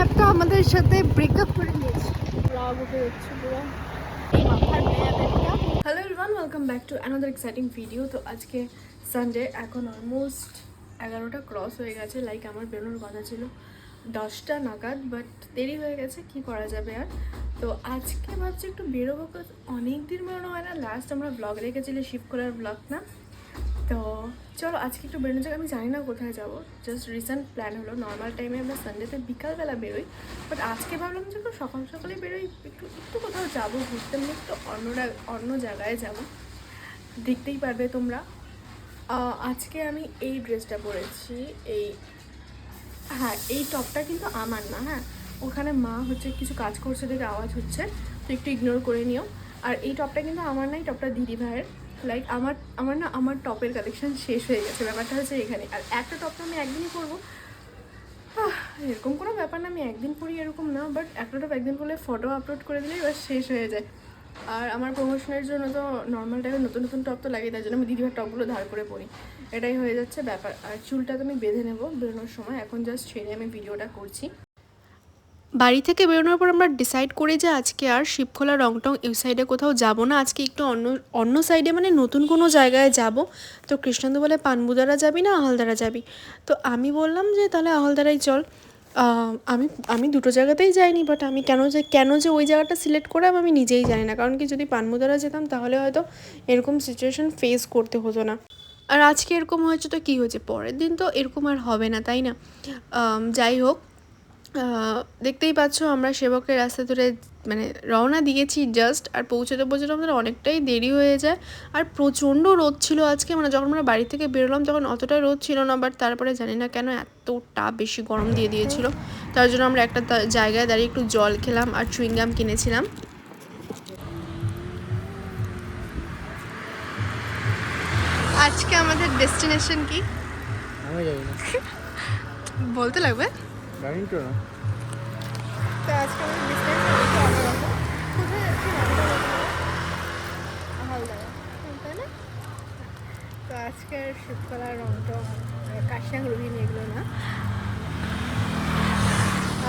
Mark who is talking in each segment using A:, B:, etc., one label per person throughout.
A: ম্যাপটা আমাদের সাথে ব্রেকআপ করে নিয়েছে। Hello everyone welcome back to another exciting video তো আজকে সানডে এখন অলমোস্ট এগারোটা ক্রস হয়ে গেছে। লাইক আমার বেরোনোর কথা ছিল দশটা নাগাদ বাট দেরি হয়ে গেছে কি করা যাবে আর? তো আজকে ভাবছি একটু বেরোবো অনেক দিন বেরোনো হয় না। লাস্ট আমরা ব্লগ রেখেছিলি শিব করার ব্লগ না? তো চলো, আজকে একটু বেরোনো যাক। আমি জানি না কোথায় যাব। জাস্ট রিসেন্ট প্ল্যান হলো। নর্মাল টাইমে আমরা সানডেতে বিকালবেলা বেরোই। বাট আজকে ভাবলাম যে একটু সকাল সকালে বেরোই। একটু একটু কোথাও যাব, ঘুরতে মানে একটু অন্য রা- অন্য জায়গায় যাব। দেখতেই পারবে তোমরা। আজকে আমি এই ড্রেসটা পরেছি। এই হ্যাঁ এই টপটা কিন্তু আমার না হ্যাঁ। ওখানে মা হচ্ছে কিছু কাজ করছে, দেখে আওয়াজ হচ্ছে। তো একটু ইগনোর করে নিও। আর এই টপটা কিন্তু আমার নাই টপটা দিদি ভাইয়ের। লাইক আমার আমার না, আমার টপের কালেকশন শেষ হয়ে গেছে। ব্যাপারটা হচ্ছে এখানে। আর একটা টপ তো আমি একদিনই পরবো। এরকম কোনো ব্যাপার না, আমি একদিন পরি এরকম না বাট একটা টপ একদিন পরলে ফটো আপলোড করে দিলেই এবার শেষ হয়ে যায়। আর আমার প্রমোশনের জন্য তো নর্মাল টাইমে নতুন নতুন টপ তো লাগে তাই জন্য আমি দিদিভার টপগুলো ধার করে পরি। এটাই হয়ে যাচ্ছে ব্যাপার। আর চুলটা তো আমি বেঁধে নেব বেরোনোর সময়। এখন জাস্ট ছেড়ে আমি ভিডিওটা করছি। বাড়ি থেকে বেরোনোর পর আমরা ডিসাইড করি যে আজকে আর শিবখোলা রংটং এই সাইডে কোথাও যাব না। আজকে একটু অন্য অন্য সাইডে মানে নতুন কোনো জায়গায় যাব। তো কৃষ্ণান্ত বলে, পানবুদারা যাবি না আহলদারা যাবি? তো আমি বললাম যে, তাহলে আহলদারাই চল। আমি আমি দুটো জায়গাতেই যাইনি বাট আমি কেন যে কেন যে ওই জায়গাটা সিলেক্ট করলাম আমি নিজেই জানি না। কারণ কি, যদি পানমুদারা যেতাম, তাহলে হয়তো এরকম সিচুয়েশন ফেস করতে হতো না। আর আজকে এরকম হয়েছে তো কী হয়েছে? পরের দিন তো এরকম আর হবে না, তাই না? যাই হোক দেখতেই পাচ্ছ আমরা সেবকের রাস্তা ধরে মানে রওনা দিয়েছি জাস্ট আর পৌঁছতে পৌঁছতে আমাদের অনেকটাই দেরি হয়ে যায়। আর প্রচণ্ড রোদ ছিল আজকে মানে যখন আমরা বাড়ি থেকে বেরোলাম তখন অতটা রোদ ছিল না বাট তারপরে জানি না কেন এতটা বেশি গরম দিয়ে দিয়েছিল। তার জন্য আমরা একটা জায়গায় দাঁড়িয়ে একটু জল খেলাম আর চুইংগাম কিনেছিলাম। আজকে আমাদের ডেস্টিনেশন কি? বলতে লাগবে?
B: জানি তো না।
A: তো আজকে আমাদের একটু অন্যরকম কোথায় যাচ্ছি হালদারা তাই না? তো আজকের শিবকলা রংটা কাশিয়াং রোহিণী এগুলো না।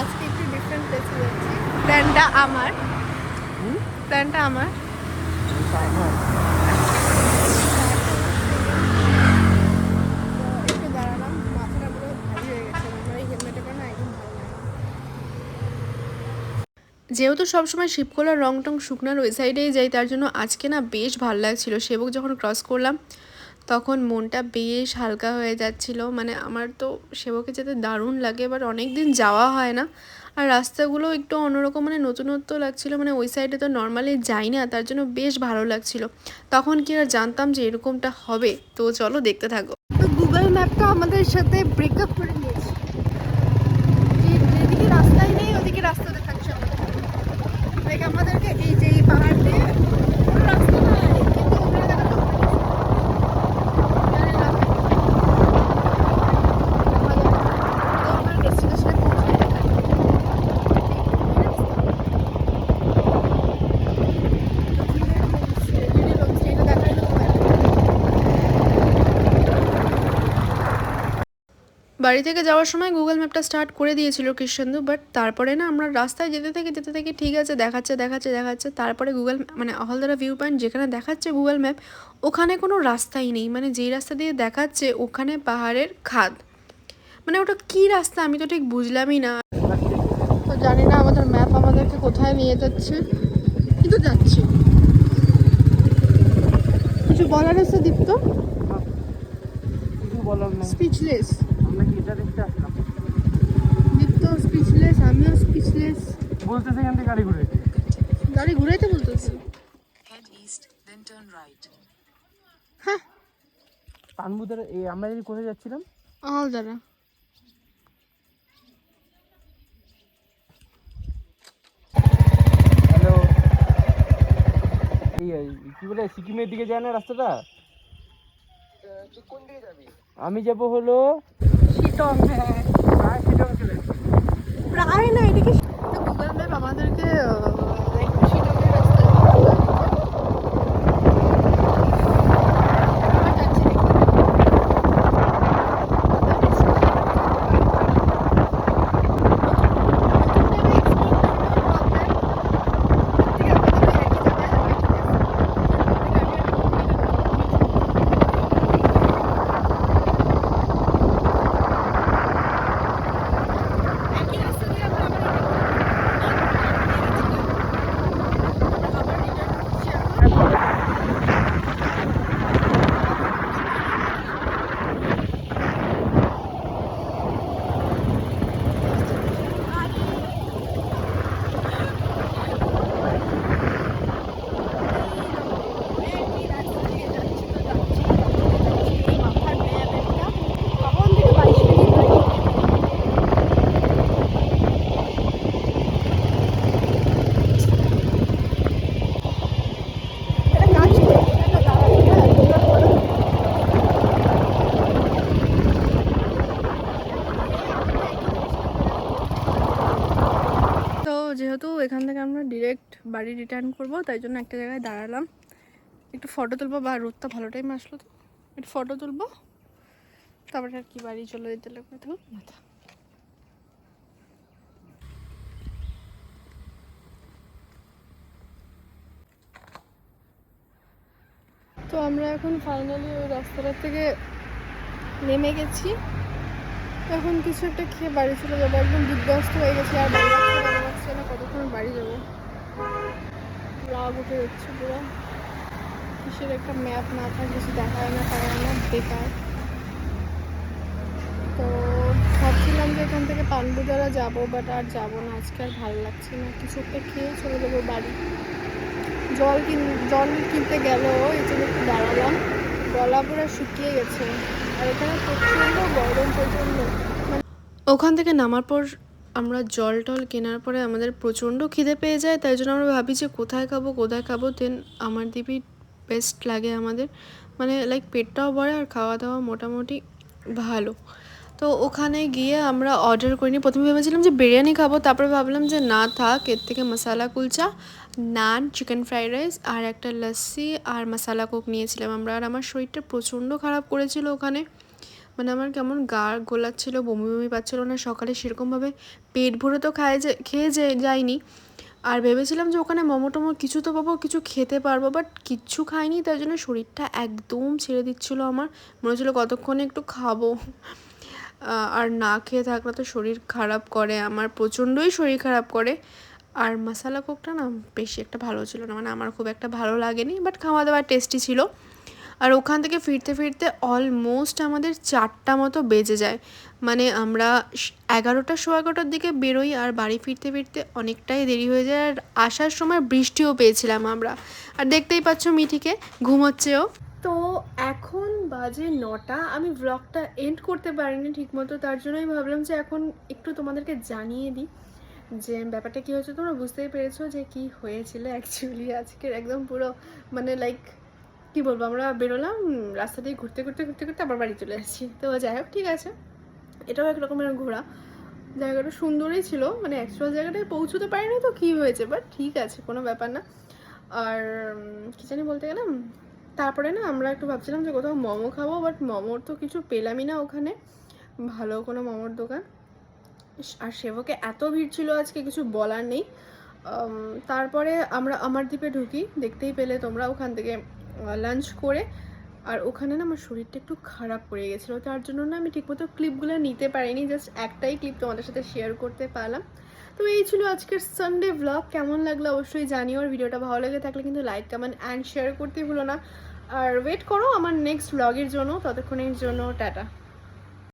A: আজকে একটু ডিফারেন্ট প্লেসে যাচ্ছি। প্ল্যানটা আমার। প্ল্যানটা আমার তো একটু দাঁড়ালাম মাথাটা পুরো ভারী হয়ে গেছে আমার এই হেলমেটে করে না একদম ভালো লাগে না। যেহেতু সবসময় শিবকোলার রং টং শুকনার ওই সাইডেই যাই, তার জন্য আজকে না বেশ ভালো লাগছিল। সেবক যখন ক্রস করলাম, তখন মনটা বেশ হালকা হয়ে যাচ্ছিল। মানে আমার তো সেবকে যেতে দারুণ লাগে বাট অনেক দিন যাওয়া হয় না। আর রাস্তাগুলো একটু অন্যরকম মানে নতুনত্ব লাগছিল। মানে ওই সাইডে তো নর্মালি যাই না, তার জন্য বেশ ভালো লাগছিল। তখন কি আর জানতাম যে এরকমটা হবে? তো চলো দেখতে থাকো। তো গুগল ম্যাপটা আমাদের সাথে ব্রেকআপ করে নিয়েছে যেদিকে রাস্তাই নেই, ওদিকে রাস্তা দেখাচ্ছে আমাদেরকে এই যে এই পাহাড় দিয়ে কোনো রাস্তা নাই কিন্তু ওখানে দেখা বাড়ি থেকে যাওয়ার সময় গুগল ম্যাপটা স্টার্ট করে দিয়েছিল কৃষ্ণেন্দু বাট তারপরে না আমরা রাস্তায় যেতে থেকে যেতে থেকে ঠিক আছে দেখাচ্ছে দেখাচ্ছে দেখাচ্ছে তারপরে গুগল মানে অহলদারা ভিউ পয়েন্ট যেখানে দেখাচ্ছে গুগল ম্যাপ ওখানে কোনো রাস্তাই নেই। মানে যেই রাস্তা দিয়ে দেখাচ্ছে ওখানে পাহাড়ের খাদ। মানে ওটা কি রাস্তা আমি তো ঠিক বুঝলামই না। তো জানি না আমাদের ম্যাপ আমাদেরকে কোথায় নিয়ে যাচ্ছে কিন্তু যাচ্ছে। কিছু বলার আছে দীপ্ত? স্পিচলেস
B: আমরা কি এটা দেখতে আসলাম?
A: দীপ্ত স্পিচলেস আমিও স্পিচলেস
B: বলতে সেখান থেকে গাড়ি ঘুরে।
A: ঘুরাইতে বলতেছি. হ্যাঁ।
B: পানবুদের এই আমরা যদি কোথায় যাচ্ছিলাম?
A: আলদারা
B: হ্যালো এই এই, কি বলে সিকিমের দিকে যায় না রাস্তাটা? আমি যাব হলো
A: শীতং হ্যাঁ।
B: প্রায় শীতং চলে
A: প্রায় না এদিকে গুগল ম্যাপ আমাদেরকে লাইক শিটংয়ের রাস্তা যেহেতু এখান থেকে আমরা ডিরেক্ট বাড়ি রিটার্ন করব, তাই জন্য একটা জায়গায় দাঁড়ালাম। একটু ফটো তুলবো, বা রোদটা ভালো টাইম আসলো তো। একটু ফটো তুলবো, তারপরে আর কি বাড়ি চলে যেতে লাগবে, তো। মাথা তো আমরা এখন ফাইনালি ওই রাস্তাটার থেকে নেমে গেছি। এখন কিছু একটা খেয়ে বাড়ি চলে যাব, একদম বিধ্বস্ত হয়ে গেছে আর লাগছে না, কতক্ষণ বাড়ি যাব? রাগ উঠে যাচ্ছে পুরো। কিসের একটা ম্যাপ না থাকে, কিছু দেখা হয় না পাওয়া না, বেকার। তো ভাবছিলাম যে এখান থেকে পান্ডুদারা যাব বাট আর যাব না, আজকে আর ভালো লাগছে না। কিছু একটা খেয়ে চলে যাব বাড়ি। জল কিন, জল কিনতে গেল, এই জন্য একটু দাঁড়ালাম। গলা পুরো শুকিয়ে গেছে। আর এখানে প্রচণ্ড গরম, প্রচণ্ড। ওখান থেকে নামার পর আমরা জল টল কেনার পরে আমাদের প্রচণ্ড খিদে পেয়ে যায়, তাই জন্য আমরা ভাবি যে কোথায় খাব কোথায় খাব দেন আমার দিবি বেস্ট লাগে আমাদের। মানে লাইক পেটটাও ভরে আর খাওয়া দাওয়া মোটামুটি ভালো। তো ওখানে গিয়ে আমরা অর্ডার করিনি। প্রথমে ভেবেছিলাম যে বিরিয়ানি খাব, তারপরে ভাবলাম যে না থাক, এর থেকে masala kulcha naan chicken fried rice আর একটা লস্যি আর মশালা কোক নিয়েছিলাম আমরা। আর আমার শরীরটা প্রচণ্ড খারাপ করেছিল ওখানে। মানে আমার কেমন গা গোলাচ্ছিল, বমি বমি পাচ্ছিলো না, সকালে সেরকমভাবে পেট ভরে তো খায় যে, খেয়ে যে যাইনি। আর ভেবেছিলাম যে ওখানে মোমো টোমো কিছু তো পাবো, কিছু খেতে পারব বাট কিচ্ছু খাইনি, তাই জন্য শরীরটা একদম ছেড়ে দিচ্ছিল আমার। মনে হচ্ছিল কতক্ষণে একটু খাব। আর না খেয়ে থাকলে তো শরীর খারাপ করে, আমার প্রচণ্ডই শরীর খারাপ করে। আর মশালা কোকটা না বেশি একটা ভালো ছিল না মানে আমার খুব একটা ভালো লাগেনি বাট খাওয়া দাওয়া টেস্টি ছিল। আর ওখান থেকে ফিরতে ফিরতে অলমোস্ট আমাদের চারটা মতো বেজে যায়। মানে আমরা এগারোটা সোয়া এগারোটার দিকে বেরোই আর বাড়ি ফিরতে ফিরতে অনেকটাই দেরি হয়ে যায় আর আসার সময় বৃষ্টিও পেয়েছিলাম আমরা। আর দেখতেই পাচ্ছ মিঠিকে, ঘুমোচ্ছেও। তো এখন বাজে নটা, আমি ব্লগটা এন্ড করতে পারিনি ঠিকমতো, তার জন্যই ভাবলাম যে এখন একটু তোমাদেরকে জানিয়ে দিই যে ব্যাপারটা কী হয়েছে। তোমরা বুঝতেই পেরেছ যে কি হয়েছিল অ্যাকচুয়ালি আজকের একদম পুরো মানে লাইক কি বলব, আমরা বেরোলাম রাস্তা দিয়ে ঘুরতে ঘুরতে ঘুরতে ঘুরতে আবার বাড়ি চলে আসছি তো যাই হোক, ঠিক আছে। এটাও এক রকমের ঘোরা। জায়গাটা সুন্দরই ছিল মানে অ্যাকচুয়াল জায়গাটায় পৌঁছতে পারিনি তো কি হয়েছে বাট ঠিক আছে, কোনো ব্যাপার না। আর কি জানি বলতে গেলাম, তারপরে না আমরা একটু ভাবছিলাম যে কোথাও মোমো খাব বাট মোমোর তো কিছু পেলামই না ওখানে। ভালো কোনো মোমোর দোকান। আর সেবকে এত ভিড় ছিল আজকে, কিছু বলার নেই। তারপরে আমরা আমার দ্বীপে ঢুকি, দেখতেই পেলে তোমরা ওখান থেকে। লাঞ্চ করে। আর ওখানে না আমার শরীরটা একটু খারাপ পড়ে গেছিল, তার জন্য না আমি ঠিকমতো ক্লিপগুলো নিতে পারিনি জাস্ট একটাই ক্লিপ তোমাদের সাথে শেয়ার করতে পারলাম। তো এই ছিল আজকের সানডে ব্লগ কেমন লাগল অবশ্যই জানিও, আর ভিডিওটা ভালো লেগে থাকলে কিন্তু লাইক কমেন্ট অ্যান্ড শেয়ার করতে ভুলো না। আর ওয়েট করো আমার নেক্সট ব্লগের জন্য, ততক্ষণের জন্য, টাটা।